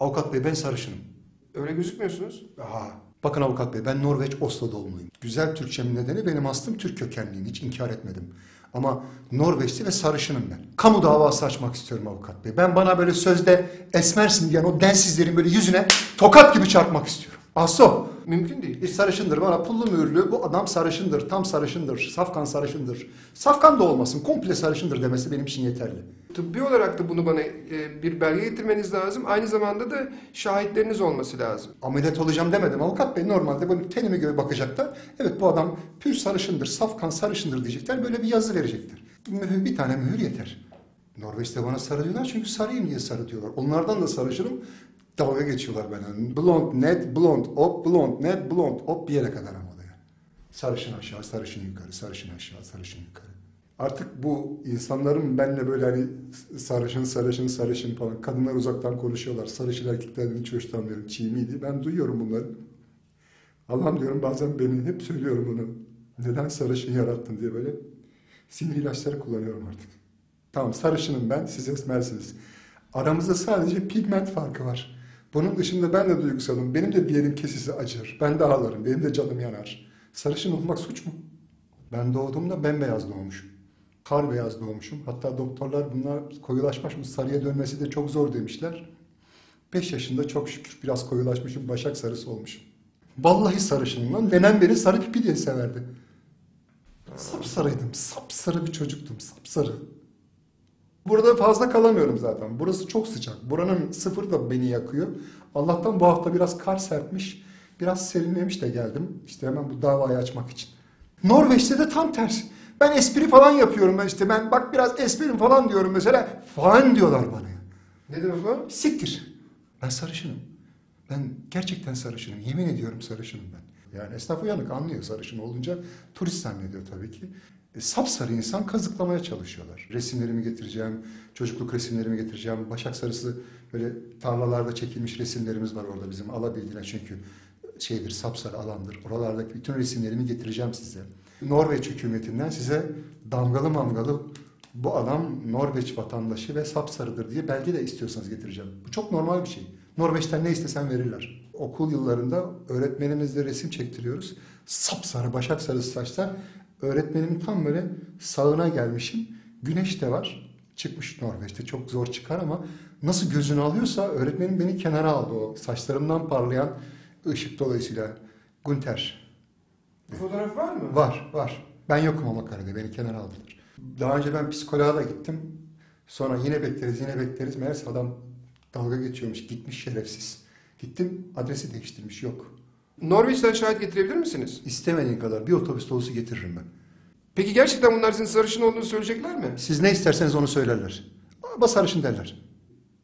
Avukat bey ben sarışınım. Öyle gözükmüyorsunuz. Aha. Bakın avukat bey ben Norveç Oslo doğumluyum. Güzel Türkçemin nedeni benim aslım Türk kökenliyim. Hiç inkar etmedim. Ama Norveçli ve sarışınım ben. Kamu davası açmak istiyorum avukat bey. Ben bana böyle sözde esmersin diyen o densizlerin böyle yüzüne tokat gibi çarpmak istiyorum. Aso. Mümkün değil. Bir sarışındır bana pullu mühürlü bu adam sarışındır tam sarışındır safkan sarışındır. Safkan da olmasın komple sarışındır demesi benim için yeterli. Tıbbi olarak da bunu bana e, bir belge getirmeniz lazım. Aynı zamanda da şahitleriniz olması lazım. Ameliyat olacağım demedim avukat bey normalde böyle tenime göre bakacaklar. Evet bu adam pür sarışındır safkan sarışındır diyecekler böyle bir yazı verecekler. Mühür, bir tane mühür yeter. Norveç'te bana sarı diyorlar çünkü sarıyım diye sarı diyorlar. Onlardan da sarışınım dalga geçiyorlar bana. Blond, net, blond, hop, blond, net, blond, hop bir yere kadar ama yani. Sarışın aşağı, sarışın yukarı, sarışın aşağı, sarışın yukarı. Artık bu insanların benle böyle hani sarışın, sarışın, sarışın falan. Kadınlar uzaktan konuşuyorlar. Sarışın erkeklerden hiç hoşlanmıyorum. Çiğ miydi? Ben duyuyorum bunları. Allah'ım diyorum bazen beni hep söylüyorum bunu. Neden sarışın yarattın diye böyle sinir ilaçları kullanıyorum artık. Tamam sarışınım ben, siz esmersiniz. Aramızda sadece pigment farkı var. Bunun dışında ben de duygusalım. Benim de bir yerim kesisi acır. Ben de ağlarım. Benim de canım yanar. Sarışın olmak suç mu? Ben doğduğumda bembeyaz doğmuşum. Kar beyaz doğmuşum. Hatta doktorlar bunlar koyulaşmış sarıya dönmesi de çok zor demişler. 5 yaşında çok şükür biraz koyulaşmışım. Başak sarısı olmuşum. Vallahi sarışınım lan. Nenem beni sarı pipi diye severdi. Sapsarıydım. Sapsarı bir çocuktum. Sapsarı. Burada fazla kalamıyorum zaten. Burası çok sıcak. Buranın sıfır da beni yakıyor. Allah'tan bu hafta biraz kar serpmiş. Biraz serinlemiş de geldim. İşte hemen bu davayı açmak için. Norveç'te de tam tersi. Ben espri falan yapıyorum ben işte. Ben bak biraz espri falan diyorum mesela. Falan diyorlar bana. Ne demek o? Siktir. Ben sarışınım. Ben gerçekten sarışınım. Yemin ediyorum sarışınım ben. Yani esnaf uyanık anlıyor sarışın olunca turist zannediyor tabii ki. E, sapsarı insan kazıklamaya çalışıyorlar. Resimlerimi getireceğim, çocukluk resimlerimi getireceğim. Başak sarısı böyle tarlalarda çekilmiş resimlerimiz var orada bizim alabildiğine çünkü şeydir sapsarı alandır. Oralardaki bütün resimlerimi getireceğim size. Norveç hükümetinden size damgalı mamgalı bu adam Norveç vatandaşı ve sapsarıdır diye belge de istiyorsanız getireceğim. Bu çok normal bir şey. Norveç'ten ne istesen verirler. Okul yıllarında öğretmenimizle resim çektiriyoruz. Sapsarı, başak sarısı saçlar. Öğretmenimin tam böyle sağına gelmişim. Güneş de var. Çıkmış Norveç'te çok zor çıkar ama nasıl gözünü alıyorsa öğretmenim beni kenara aldı o saçlarımdan parlayan ışık dolayısıyla. Günter. Fotoğraf var mı? Var, var. Ben yokum ama karede, beni kenara aldılar. Daha önce ben psikoloğa da gittim. Sonra yine bekleriz, yine bekleriz. Meğerse adam dalga geçiyormuş, gitmiş şerefsiz. Gittim, adresi değiştirmiş, yok. Norveç'ten şahit getirebilir misiniz? İstemediğin kadar bir otobüs dolusu getiririm ben. Peki gerçekten bunlar sizin sarışın olduğunu söyleyecekler mi? Siz ne isterseniz onu söylerler. Ama sarışın derler.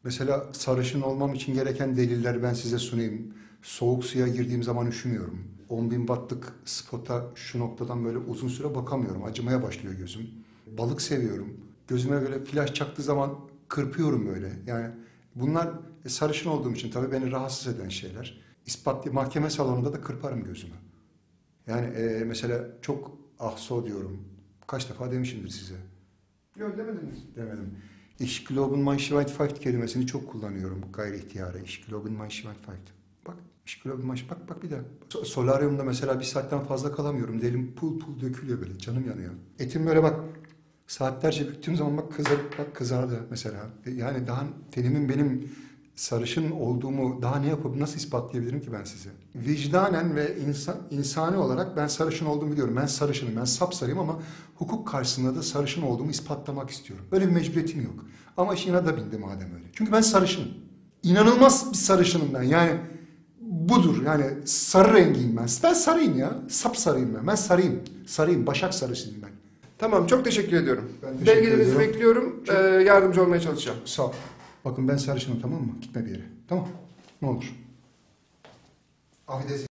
Mesela sarışın olmam için gereken deliller ben size sunayım. Soğuk suya girdiğim zaman üşümüyorum. 10 bin wattlık spota şu noktadan böyle uzun süre bakamıyorum. Acımaya başlıyor gözüm. Balık seviyorum. Gözüme böyle flash çaktığı zaman kırpıyorum böyle. Yani bunlar e, sarışın olduğum için tabii beni rahatsız eden şeyler. İspatlı mahkeme salonunda da kırparım gözümü. Yani e, mesela çok ahso diyorum. Kaç defa demişimdir size Yok demediniz. demedim. Ich glaube mein Schweizfeind kelimesini çok kullanıyorum gayri ihtiyare. Ich glaube mein Schweizfeind. Bak, ich glaube mein bak bak bir daha. So- Solaryumda mesela bir saatten fazla kalamıyorum. Delim pul pul dökülüyor böyle. Canım yanıyor. Etim böyle bak saatlerce büktüğüm zaman bak kızar, bak kızardı mesela. E, Yani daha tenimin benim sarışın olduğumu daha ne yapıp nasıl ispatlayabilirim ki ben size? Vicdanen ve insan, insani olarak ben sarışın olduğumu biliyorum. Ben sarışınım, ben sapsarıyım ama hukuk karşısında da sarışın olduğumu ispatlamak istiyorum. Öyle bir mecburiyetim yok. Ama işine da bindi madem öyle. Çünkü ben sarışınım. İnanılmaz bir sarışınım ben. Yani budur. Yani sarı rengiyim ben. Ben sarıyım ya. Sapsarıyım ben. Ben sarıyım. Sarıyım. Başak sarısıyım ben. Tamam çok teşekkür ediyorum. Ben teşekkür Belgelerinizi ediyorum. bekliyorum. Ee, yardımcı olmaya çalışacağım. Sağ ol. Bakın ben sarışınım tamam mı? Gitme bir yere. Tamam. Ne olur. Affedersin.